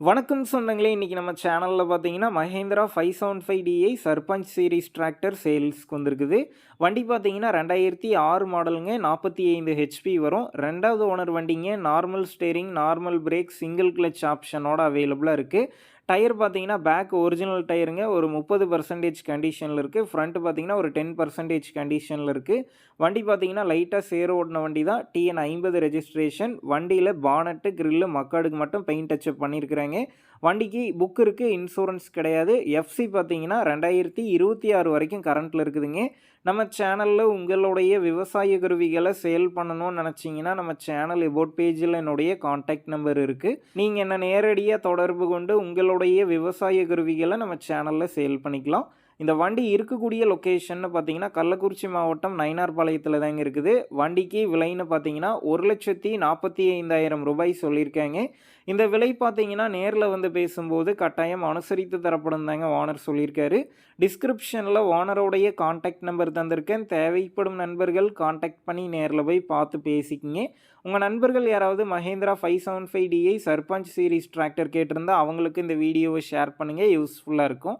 வணக்கம் சொந்தங்களே இன்றைக்கி நம்ம சேனலில் பார்த்தீங்கன்னா Mahindra five seven five DI Sarpanch series tractor சேல்ஸ்க்கு வந்திருக்குது. வண்டி பார்த்தீங்கன்னா ரெண்டாயிரத்தி ஆறு மாடலுங்க நாற்பத்தி ஐந்து ஹெச்பி வரும். ரெண்டாவது ஓனர் வண்டிங்க normal steering normal brake single clutch ஆப்ஷனோட அவைலபிளாக இருக்குது டயர் பார்த்தீங்கன்னா பேக் ஒரிஜினல் டயருங்க. ஒரு முப்பது பர்சன்டேஜ் கண்டிஷனில் இருக்குது ஃப்ரண்ட் பார்த்தீங்கன்னா ஒரு டென் பர்சன்டேஜ் கண்டிஷனில் இருக்குது வண்டி பார்த்தீங்கன்னா லைட்டாக சேர ஓடின வண்டி தான். டிஎன் ஐம்பது ரெஜிஸ்ட்ரேஷன் வண்டியில் பானட்டு கிரில்லு மக்காடுக்கு மட்டும் பெயிண்ட் டச்சப் பண்ணியிருக்கிறாங்க வண்டிக்கு புக் இருக்குது இன்சூரன்ஸ் கிடையாது. எஃப்சி பார்த்தீங்கன்னா ரெண்டாயிரத்தி இருபத்தி ஆறு வரைக்கும் கரண்ட்டில் இருக்குதுங்க. நம்ம சேனலில் உங்களுடைய விவசாய கருவிகளை சேல் பண்ணணும்னு நினச்சிங்கன்னா நம்ம சேனல் எபோட் பேஜில் என்னுடைய கான்டாக்ட் நம்பர் இருக்குது நீங்கள் என்ன நேரடியாக தொடர்பு கொண்டு உங்களோட உங்களுடைய விவசாய கருவிகளை நம்ம சேனலில் சேல் பண்ணிக்கலாம். இந்த வண்டி இருக்கக்கூடிய லொக்கேஷன் பார்த்தீங்கன்னா கள்ளக்குறிச்சி மாவட்டம் நயினார்பாளையத்தில் தாங்க இருக்குது. வண்டிக்கு விலைன்னு பார்த்தீங்கன்னா ஒரு லட்சத்தி நாற்பத்தி ஐந்தாயிரம் ரூபாய் சொல்லியிருக்காங்க. இந்த விலை பார்த்தீங்கன்னா நேரில் வந்து பேசும்போது கட்டாயம் அனுசரித்து தரப்படும் தாங்க ஓனர் சொல்லியிருக்காரு. டிஸ்கிரிப்ஷனில் ஓனரோடைய காண்டாக்ட் நம்பர் தந்திருக்கேன். தேவைப்படும் நண்பர்கள் காண்டாக்ட் பண்ணி நேரில் போய் பார்த்து பேசிக்கிங்க. உங்கள் நண்பர்கள் யாராவது Mahindra five seven five DI Sarpanch series tractor கேட்டிருந்தால் அவங்களுக்கு இந்த வீடியோவை ஷேர் பண்ணுங்கள் யூஸ்ஃபுல்லாக இருக்கும்.